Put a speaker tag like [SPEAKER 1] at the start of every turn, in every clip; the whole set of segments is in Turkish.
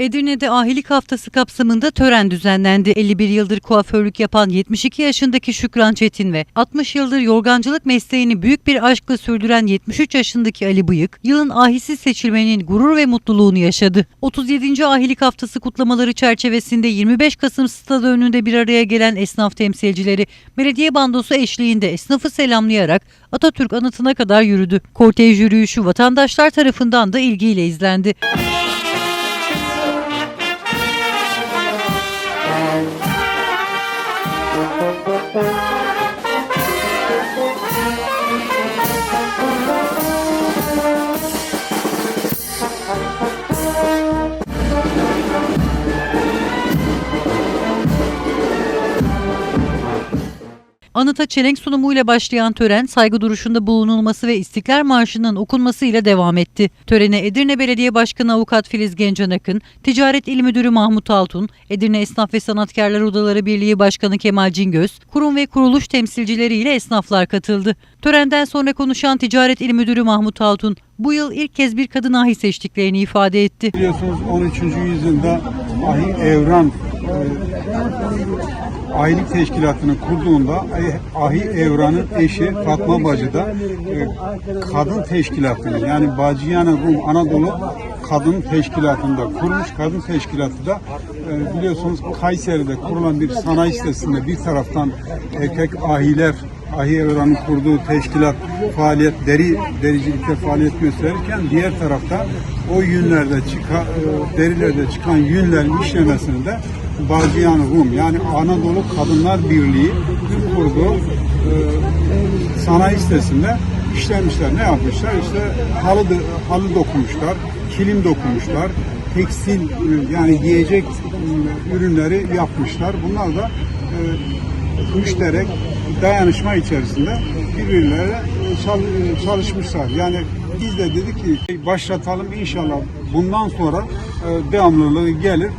[SPEAKER 1] Edirne'de ahilik haftası kapsamında tören düzenlendi. 51 yıldır kuaförlük yapan 72 yaşındaki Şükran Çetin ve 60 yıldır yorgancılık mesleğini büyük bir aşkla sürdüren 73 yaşındaki Ali Bıyık, yılın ahisi seçilmenin gurur ve mutluluğunu yaşadı. 37. ahilik haftası kutlamaları çerçevesinde 25 Kasım stadı önünde bir araya gelen esnaf temsilcileri belediye bandosu eşliğinde esnafı selamlayarak Atatürk anıtına kadar yürüdü. Kortej yürüyüşü vatandaşlar tarafından da ilgiyle izlendi. Thank you. Anıta çelenk sunumuyla başlayan tören saygı duruşunda bulunulması ve İstiklal Marşı'nın okunmasıyla devam etti. Törene Edirne Belediye Başkanı Avukat Filiz Gencan Akın, Ticaret İl Müdürü Mahmut Altun, Edirne Esnaf ve Sanatkarlar Odaları Birliği Başkanı Kemal Cingöz, kurum ve kuruluş temsilcileriyle esnaflar katıldı. Törenden sonra konuşan Ticaret İl Müdürü Mahmut Altun, bu yıl ilk kez bir kadın ahi seçtiklerini ifade etti.
[SPEAKER 2] Biliyorsunuz 13. yüzyılda Ahi Evran e, Ahilik Teşkilatı'nı kurduğunda Ahi- Evran'ın eşi Fatma Bacı da e, kadın teşkilatını yani Bacıyana Rum Anadolu Kadın Teşkilatı'nda kurmuş. Kadın Teşkilatı da e, biliyorsunuz Kayseri'de kurulan bir sanayi sitesinde bir taraftan erkek ahiler Ahi Evran'ın kurduğu teşkilat faaliyet, deri dericilikte faaliyet gösterirken diğer tarafta o yünlerde çıkan, derilerde çıkan yünlerin işlemesini de Baziyan Rum yani Anadolu Kadınlar Birliği kurduğu e, sanayi sitesinde işlemişler. Ne yapmışlar? İşte halı, halı dokumuşlar, kilim dokumuşlar, tekstil e, yani giyecek e, ürünleri yapmışlar. Bunlar da müşterek dayanışma içerisinde birbirleriyle çal- çalışmışlar. Yani biz de dedik ki başlatalım inşallah bundan sonra e, devamlılığı gelir.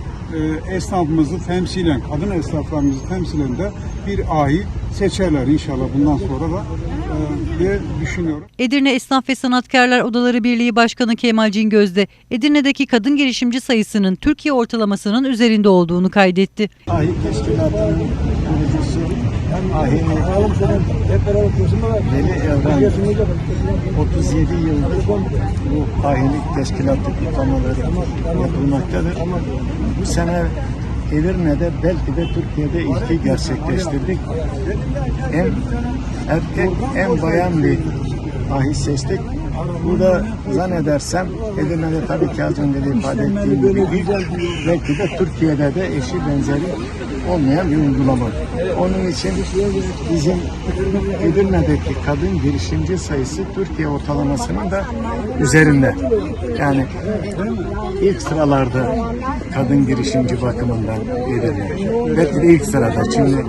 [SPEAKER 2] E, esnafımızı temsilen, kadın esnaflarımızı temsilen de bir ahi seçerler inşallah bundan sonra da e, diye düşünüyorum.
[SPEAKER 1] Edirne Esnaf ve Sanatkarlar Odaları Birliği Başkanı Kemal Cingöz de Edirne'deki kadın girişimci sayısının Türkiye ortalamasının üzerinde olduğunu kaydetti.
[SPEAKER 3] Ahi Teşkilatı'nın kurucusu Veli Evren 37 yıldır bu ahilik teşkilatı kutlamaları yapılmaktadır. Bu sene Edirne'de belki de Türkiye'de ilki gerçekleştirdik. En erkek, en bayan bir ahi seçtik. Burada zannedersem Edirne'de tabii ki az önce de ifade ettiğim gibi ilk belki de Türkiye'de de eşi benzeri olmayan bir uygulama. Onun için bizim Edirne'deki kadın girişimci sayısı Türkiye ortalamasının da üzerinde. Yani ilk sıralarda kadın girişimci bakımından Edirne. Belki de ilk sırada. Şimdi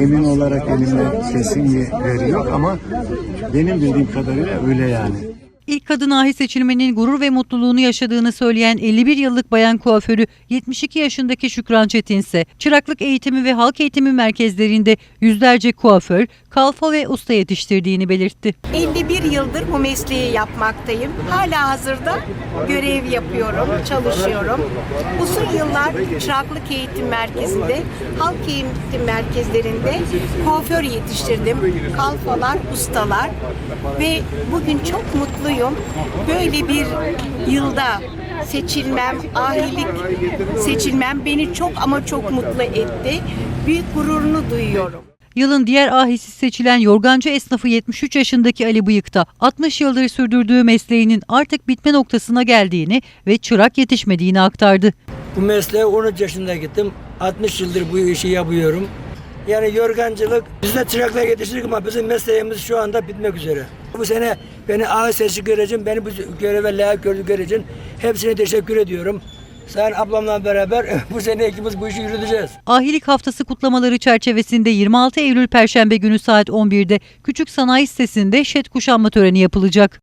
[SPEAKER 3] emin olarak elimde kesin bir veri yok ama benim bildiğim kadarıyla öyle yani.
[SPEAKER 1] İlk kadın ahi seçilmenin gurur ve mutluluğunu yaşadığını söyleyen 51 yıllık bayan kuaförü 72 yaşındaki Şükran Çetin ise çıraklık eğitimi ve halk eğitimi merkezlerinde yüzlerce kuaför, kalfa ve usta yetiştirdiğini belirtti.
[SPEAKER 4] 51 yıldır bu mesleği yapmaktayım. Hala hazırda görev yapıyorum, çalışıyorum. Uzun yıllar çıraklık eğitim merkezinde, halk eğitim merkezlerinde kuaför yetiştirdim. Kalfalar, ustalar ve bugün çok mutluyum. Böyle bir yılda seçilmem, ahilik seçilmem beni çok ama çok mutlu etti. Büyük gururunu duyuyorum.
[SPEAKER 1] Yılın diğer ahisi seçilen yorgancı esnafı 73 yaşındaki Ali Bıyık da 60 yıldır sürdürdüğü mesleğinin artık bitme noktasına geldiğini ve çırak yetişmediğini aktardı.
[SPEAKER 5] Bu mesleğe 13 yaşında gittim. 60 yıldır bu işi yapıyorum. Yani yorgancılık, biz de çıraklar yetiştirdik ama bizim mesleğimiz şu anda bitmek üzere. Bu sene beni ağır seçi göreceğim, beni bu göreve layık gördükleri için hepsine teşekkür ediyorum. Sen ablamla beraber bu sene ikimiz bu işi yürüteceğiz.
[SPEAKER 1] Ahilik Haftası kutlamaları çerçevesinde 26 Eylül Perşembe günü saat 11'de Küçük Sanayi Sitesi'nde şet kuşanma töreni yapılacak.